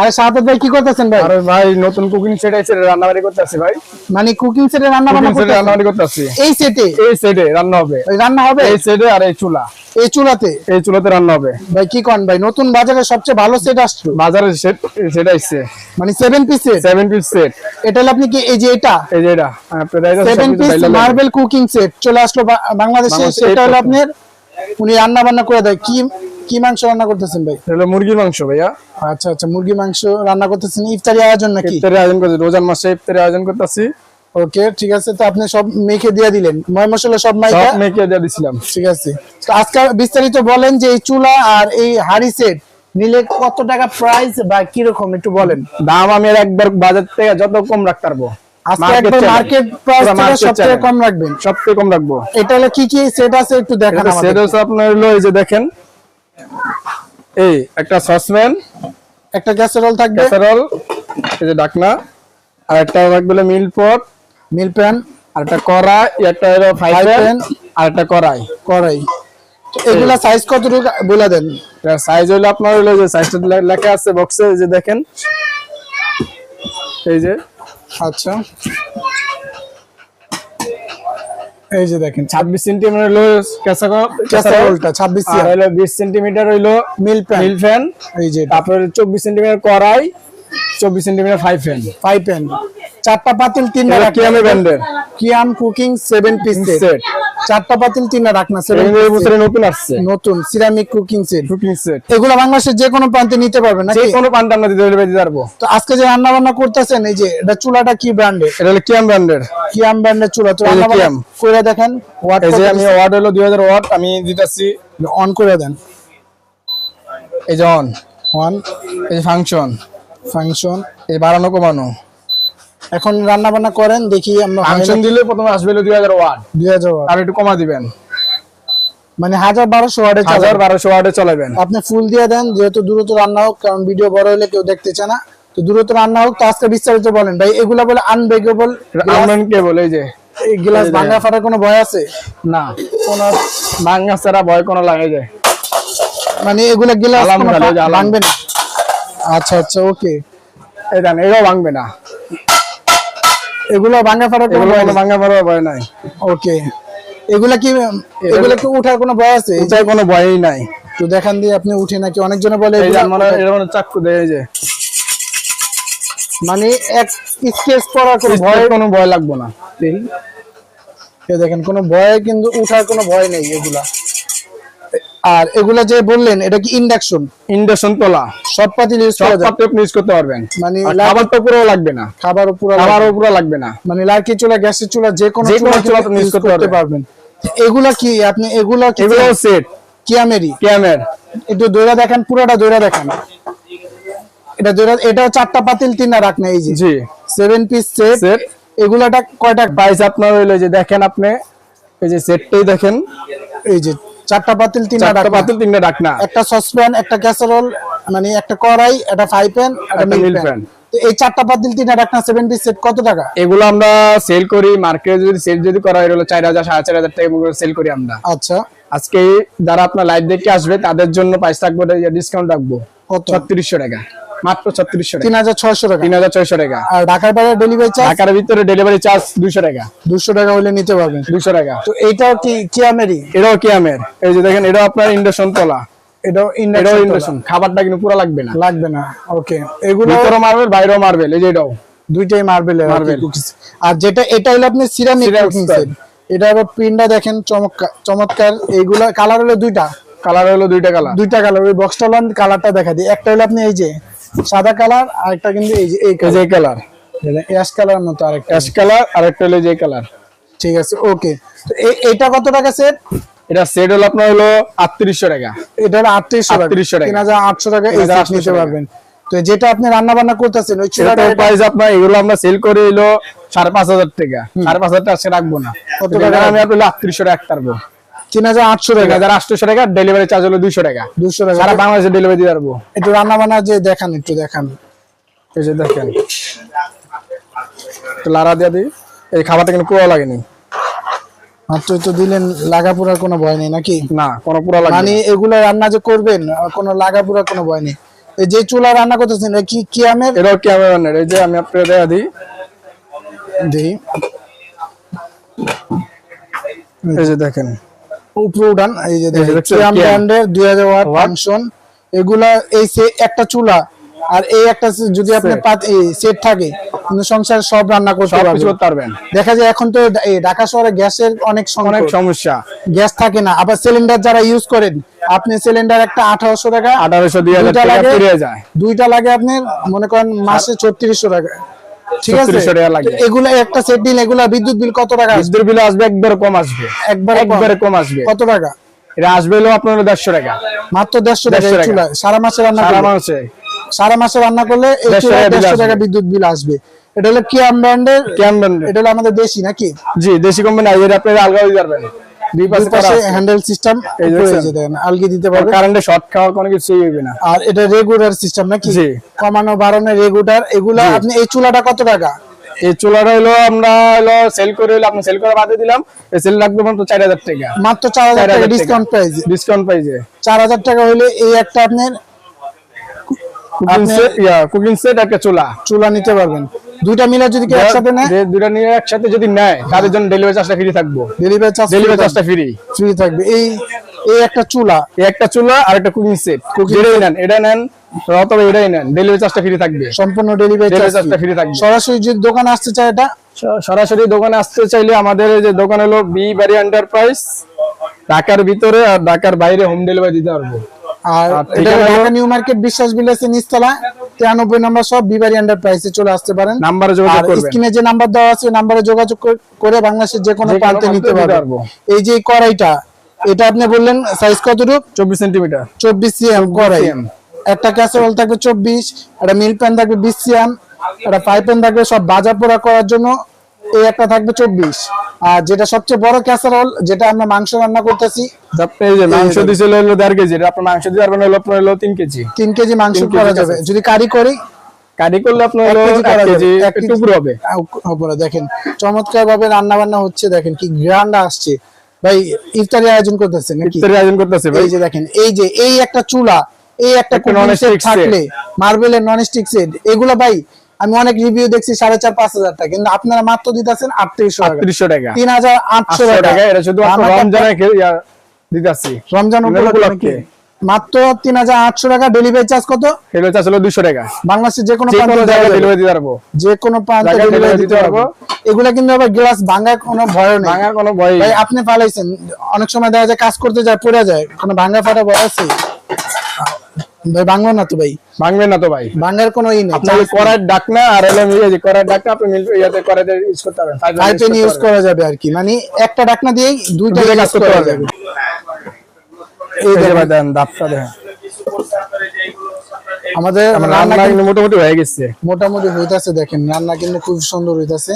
আরে ভাই কি করতেছেন ভাই? আরে ভাই নতুন কুকিং সেট আছে রান্না বাড়ি করতে ভাই। মানে কুকিং সেটে রান্না বান্না কুকিং সেটে রান্না বাড়ি করতে এই সেটে এই সেটে রান্না হবে। রান্না হবে? এই সেটে আর এই চুলা। এই চুলাতে? এই চুলাতে রান্না হবে। ভাই কি কন ভাই নতুন বাজারে সবচেয়ে ভালো সেট আসছে? বাজারে সেট সেটা আসছে। মানে seven piece set seven piece set এটা হলো আপনি কি এই যে এটা? এই যে এটা। আপনার এটা seven piece marble cooking set চলে আসলো বাংলাদেশে। সেটা হলো আপনার উনি রান্না বান্না করে দেয়। কি কি মাংস রান্না করতেছেন ভাই? হলো মুরগির মাংস ভাইয়া। আচ্ছা আচ্ছা মুরগি মাংস রান্না করতেছেন। ইফতারি আয়োজন নাকি? ইফতারের আয়োজন করছি রোজান মাসে ইফতারের আয়োজন করতেছি। ওকে ঠিক আছে তো আপনি সব মেখে দিয়ে দিলেন। ময় মশলা সব মাইকা সব মেখে দিয়ে দিছিলাম। ঠিক আছে। তো আজকে বিস্তারিত বলেন যে এই চুলা আর এই হাড়ি সেট নিলে কত টাকা প্রাইস বা কীরকম একটু বলেন। দাম আমি একবার বাজার থেকে যত কম রাখতে পারব। আজকে একবার মার্কেট প্রাইস থেকে সবথেকে কম রাখবেন। সবথেকে কম রাখব। এটা হলো কি কি সেট আছে একটু দেখান এটা সেট আমাদের আপনার হলো এই যে দেখেন। এই একটা সসপ্যান একটা ক্যাসারোল থাকবে। ক্যাসারল এই যে ডাকনা। আর একটা থাকবে মিল পট মিল প্যান আর একটা কড়াই একটা হলো ফ্রাই প্যান আর একটা কড়াই। কড়াই। এগুলা সাইজ কতটুকু? বলে দেন। সাইজ হলো আপনার হলো যে সাইজটা লেখা আছে বক্সে যে দেখেন। এই যে। আচ্ছা। এই যে দেখেন ছাব্বিশ সেন্টিমিটার হলো ক্যাসা ক্যাসারোলটা ছাব্বিশ আর হলো বিশ সেন্টিমিটার হইল মিল প্যান মিল ফ্যান এই যে তারপরে চব্বিশ সেন্টিমিটার কড়াই চব্বিশ centimeter five pan five pan চারটা পাতিল তিন এটা কিয়ামে ব্র্যান্ডের। Kiam cooking seven piece Set. Set চারটা পাতিল তিনটা রাখনা সেভেন এই বছরে নতুন আসছে। নতুন ceramic cooking set cooking set এগুলো বাংলাদেশের যে কোনো প্রান্তে নিতে পারবেন যে কোনো পান্তা আমরা দিতে দিতে পারব। তো আজকে যে রান্না বান্না করতেছেন এই যে এটা চুলাটা কি ব্র্যান্ডের এটা হলো কিয়াম ব্র্যান্ডের কিয়াম ব্র্যান্ডের চুলা। তো রান্না কিয়াম। করে দেখেন ওয়াট এই যে আমি ওয়াট হলো দুই হাজার ওয়াট আমি দিতেছি। অন করে দেন। এই যে অন ওয়ান এই যে ফাংশন ফাংশন এই বাড়ানো কমানো। এখন রান্না বান্না করেন দেখি আমরা ফাংশন দিলে প্রথমে আসবে হলো দুই হাজার ওয়াট দুই হাজার watt। আর একটু কমা দিবেন। মানে হাজার বারোশো ওয়ার্ডে হাজার বারোশো ওয়াটে চলাবেন। আপনি ফুল দিয়ে দেন যেহেতু দ্রুত রান্না হোক কারণ ভিডিও বড় হলে কেউ দেখতে চায় না। তো দ্রুত রান্না হোক তো আজকে বিস্তারিত বলেন। ভাই এগুলা বলে আনব্রেকেবল আনমেন কেবল এই যে। এই গ্লাস ভাঙা ফাটার কোনো ভয় আছে? না। কোন ভাঙ্গা ছাড়া ভয় কোনো লাগে যায় মানে এগুলা গ্লাস। ভাঙবে না? আচ্ছা আচ্ছা ওকে দেন এটাও ভাঙবে না। এগুলো ভাঙা এগুলো পড়ার ভয় নাই। ওকে এগুলা কি এগুলা কি উঠার কোনো ভয় আছে? এটাই কোনো ভয়ই নাই। একটু দেখান দিয়ে আপনি উঠে নাকি অনেকজনে বলে চাক্কু দেয় যে। মানে এক স্কেচ করার কোনো ভয় কোনো ভয় লাগবে না। দেখেন কোনো ভয় কিন্তু উঠার কোনো ভয় নেই এগুলা। আর এগুলা যে বললেন এটা কি ইন্ডাকশন ইন্ডাকশন তোলা। সব পাতিল ইউজ করা যায়। পাত্রে আপনি ইউজ করতে পারবেন। মানে খাবার তো পুরো লাগবে না। খাবার পুরো খাবারও পুরো লাগবে না। মানে লার্কি চুলা গ্যাসের চুলা যে কোনো চুলা আপনি use করতে পারবেন। এগুলা কি আপনি এগুলা কি এগুলো সেট কিয়ামেরি? ক্যামের। একটু দৈরা দেখেন পুরোটা দৈরা দেখেন। এটা দৈরা এটা চারটা পাতিল তিনটা রাখ না এই যে। জি। সেভেন পিস সেট সেট এগুলাটা কয়টা? প্রাইস আপনার হইল যে দেখেন আপনি এই যে সেটটাই দেখেন। এই যে চারটা পাতিল তিনটা চারটা পাতিল তিনটা ডাকনা। একটা সসপ্যান একটা ক্যাসারোল মানে একটা কড়াই একটা ফ্রাই প্যান একটা মিল প্যান। তো এই চারটা পাতিল তিনটা ডাকনা সেভেন পিস সেট কত টাকা? এগুলো আমরা সেল করি মার্কেটে যদি সেল যদি করা হয় হলো চার হাজার সাড়ে চার হাজার টাকা সেল করি আমরা। আচ্ছা। আজকে যারা আপনার লাইভ দেখে আসবে তাদের জন্য প্রাইস থাকবে ডিসকাউন্ট রাখব। কত? ছত্রিশশো টাকা। মাত্র ছত্রিশশো টাকা। টাকা। আর ঢাকার বাইরে ডেলিভারি চার্জ ঢাকার ভিতরে ডেলিভারি চার্জ টাকা। টাকা হলে নিতে পারবেন। টাকা। তো কি কিয়ামেরি এটাও কিয়ামের এই যে দেখেন এটাও আপনার ইন্ডাকশন তোলা। এটাও এটাও ইন্ডাকশন ইন্ডাকশন। খাবারটা কিন্তু পুরো লাগবে না। লাগবে না। ওকে এগুলো ভিতরে মার্বেল বাইরেও মার্বেল এই যে এটাও। দুইটাই মার্বেল Marble। আর যেটা এটা হলো আপনি ceramic Ceramic cooking style। Set এটা আবার প্রিন্টটা দেখেন চমৎকার চমৎকার। এইগুলা কালার হলো দুইটা। কালার হলো দুইটা কালার দুইটা কালার ওই বক্সটা হলো কালারটা দেখা দিই। একটা হলো আপনি এই যে সাদা কালার আর একটা কিন্তু এই যে এই যে কালার। অ্যাশ কালার মতো আরেকটা। অ্যাশ কালার আর একটা হলো যে কালার। ঠিক আছে ওকে তো এইটা কত টাকা সেট এটা সেট হলো আপনার হলো আটত্রিশশো টাকা। এটা হলো আটত্রিশশো টাকা। 3800 টাকা। এই set 3800 নিতে পারবেন। তো যেটা আপনি রান্না বান্না করতেছেন ওই চুলাটা প্রাইস আপনার এগুলো আমরা সেল করে হলো সাড়ে পাঁচ হাজার টাকা। সাড়ে পাঁচ হাজার টাকা আজকে রাখব না। কত টাকা? আমি আপনার আটত্রিশশো টাকা রাখতে তিন হাজার আটশো তিন টাকা হাজার আটশোশো টাকা ডেলিভারি চার্জ হলো দুইশো টাকা। দুশো টাকা। সারা বাংলাদেশে ডেলিভারি দিয়ে পারব। একটু রান্না বান্না যে দেখান একটু দেখান। এই যে দেখেন। একটু লাড়া দিয়ে দিই। এই খাবারটা কিন্তু পুরো লাগেনি। মাত্র তো দিলেন লাগাপুরার কোনো ভয় নেই নাকি? না কোনো লাগে মানে এগুলো রান্না যে করবেন কোনো লাগাপুরার কোনো ভয় নেই। এই যে চুলা রান্না করতেছেন কি এটাও ক্যামেরানের এই যে আমি আপনাকে দেখা দিই। দেই। এই যে দেখেন। উপরে উঠান এই যে দেখেন। ব্র্যান্ডের ওয়াট ফাংশন এগুলা এই একটা চুলা আর এই একটা যদি আপনি সেট থাকে কিন্তু সংসারে সব রান্না করতে পারবেন দেখা যায় এখন তো ঢাকা শহরে গ্যাসের অনেক অনেক সমস্যা। গ্যাস থাকে না। আবার সিলিন্ডার যারা ইউজ করেন আপনি সিলিন্ডার একটা আঠারোশো টাকা আঠারোশো দুইটা লাগে দুইটা লাগে আপনার মনে করেন মাসে ছত্রিশশো টাকা। ঠিক আছে? 3600 টাকা লাগে। তো একটা সেট দিন এগুলা বিদ্যুৎ বিল কত টাকা আসবে? বিদ্যুৎ বিল আসবে একবার কম আসবে। একবারে কম। একবারে কম আসবে। কত টাকা? এটা আসবে হলো আপনার দেড়শো টাকা। মাত্র দেড়শো টাকা 150 টাকা। চুলা। সারা মাসে রান্না সারা মাসে। সারা মাসে রান্না করলে 150 টাকা দেড়শো টাকা বিদ্যুৎ বিল আসবে। এটা হলো কিয়াম ব্র্যান্ডের ক্যাম্বেন এটা হলো আমাদের দেশি নাকি? জি দেশি কোম্পানি এটা আপনি আলগা দিতে পারবেন দুই পাশে। হ্যান্ডেল সিস্টেম আলগি দিতে পারবে। কারেন্টে শর্ট খাওয়ার কোনো কিছুই হইবে না। আর এটা রেগুলার সিস্টেম নাকি। কমানো বাড়ানো রেগুলার এগুলা আপনি এই চুলাটা কত টাকা? এই চুলাটা হলো আমরা হলো সেল করে হলো আপনি সেল করে বাদে দিলাম। এই সেল রাখবে মাত্র চার হাজার টাকা। মাত্র চার হাজার টাকা। ডিসকাউন্ট প্রাইস ডিসকাউন্ট পাইছে চার হাজার টাকা হলে এই একটা আপনার কুকিং আপনি- সেট কুকিং সেট একটা চুলা। চুলা নিতে পারবেন। দুইটা মিলে যদি কেউ একসাথে নেয়? যে দুটা নিয়ে একসাথে যদি নেয় তাদের জন্য ডেলিভারি চার্জটা ফ্রি থাকব। ডেলিভারি চার্জ ডেলিভারি চার্জটা ফ্রি ফ্রি থাকবে। এই এই একটা চুলা। এই একটা চুলা আর একটা কুকিং সেট কুকিং যেটাই নেন এটা নেন অথবা এটাই নেন ডেলিভারি চার্জটা ফ্রি থাকবে। সম্পূর্ণ ডেলিভারি ডেলিভারি চার্জ চার্জটা ফ্রি থাকবে। সরাসরি যদি দোকানে আসতে চায় এটা? সরাসরি দোকানে আসতে চাইলে আমাদের যে দোকান হলো বি বাড়ি এন্টারপ্রাইজ ঢাকার ভিতরে আর ঢাকার বাইরে হোম ডেলিভারি দিতে পারব। আর এটা ঢাকা নিউ মার্কেট বিশ্বাস বিলাসে নিচতলা তিরানব্বই নম্বর সব বিবারি এন্টারপ্রাইজে চলে আসতে পারেন। নাম্বারে যোগাযোগ করবেন। স্ক্রিনে যে নাম্বার দেওয়া আছে নাম্বারে যোগাযোগ করে বাংলাদেশের যে কোনো প্রান্তে প্রান্তে নিতে পারব। এই যে কড়াইটা এটা আপনি বললেন সাইজ কতটুকু? চব্বিশ সেন্টিমিটার চব্বিশ সিএম কড়াই। একটা ক্যাসারোল থাকবে চব্বিশ একটা মিল প্যান থাকবে বিশ সিএম একটা ফ্রাই প্যান থাকবে সব ভাজা পোড়া করার জন্য এই একটা থাকবে চব্বিশ। আর যেটা সবচেয়ে বড় ক্যাসারোল যেটা আমরা মাংস রান্না করতেছি মাংস দিছিল হলো দেড় কেজি আপনার মাংস দিতে পারবেন হলো আপনার হলো তিন কেজি। তিন কেজি মাংস করা যাবে। যদি কারি করি করলে আপনার হলো কেজি এক হবে। দেখেন চমৎকার ভাবে রান্না বান্না হচ্ছে দেখেন কি গ্রান্ড আসছে। ভাই ইফতারি আয়োজন নাকি? ইফতারি আয়োজন করতেছে ভাই। এই যে দেখেন এই যে এই একটা চুলা এই একটা একটা cooking non-stick থাকলে মার্বেলের নন স্টিক সেট এগুলো ভাই আমি অনেক রিভিউ দেখছি সাড়ে চার পাঁচ হাজার টাকা কিন্তু আপনারা মাত্র দিতেছেন আটত্রিশশো টাকা। আটত্রিশশো টাকা। তিন হাজার আটশো টাকা। এটা শুধু রমজানে দিতেছি। রমজান উপলক্ষে। মাত্র তিন হাজার আটশো টাকা ডেলিভারি চার্জ কত? সেটা হচ্ছে আসলে দুশো টাকা। বাংলাদেশের যে কোনো। ডেলিভারি দিতে পারব। যে কোনো প্রান্তে ডেলিভারি দিতে পারব। পারব। এগুলা কিন্তু আবার গ্লাস ভাঙার কোনো ভয় নেই। ভাঙার কোনো ভয় ভাই আপনি ফালাইছেন। অনেক সময় দেখা যায় কাজ করতে যায় পড়ে যায়। কোনো ভাঙা ফাটা ভয় আছে? ভাই ভাঙলো না তো ভাই? ভাঙবেন না তো ভাই। ভাঙার কোনো ই নেই। আপনার করার ডাক আর হলো এই যে করার ডাকটা আপনি মিল ইয়াতে করাতে ইউজ করতে পারবেন ফাইভ use ইউজ করা যাবে আর কি। মানে একটা ডাকনা দিয়েই দুইটা দুইটা কাজ কাজ করতে করতে এই এই যে ভাই দেন দাপটা দেখেন আমাদের রান্না কিন্তু মোটামুটি হয়ে গেছে। মোটামুটি হইতাছে দেখেন রান্না কিন্তু খুব সুন্দর হইতাছে।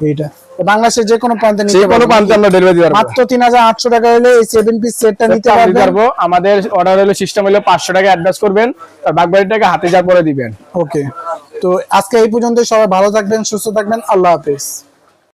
এইটা। বাংলাদেশের যে কোনো প্রান্তে যে নিতে কোনো প্রান্তে আমরা ডেলিভারি দিতে মাত্র তিন হাজার আটশো টাকা হলে এই সেভেন পিস সেটটা নিতে দিতে পারবেন। পারব। আমাদের অর্ডার হলো সিস্টেম হলো টাকা অ্যাডভান্স করবেন। আর বাকি টাকা হাতে যা করে দিবেন। ওকে তো আজকে এই পর্যন্ত সবাই ভালো থাকবেন সুস্থ থাকবেন। আল্লাহ হাফেজ।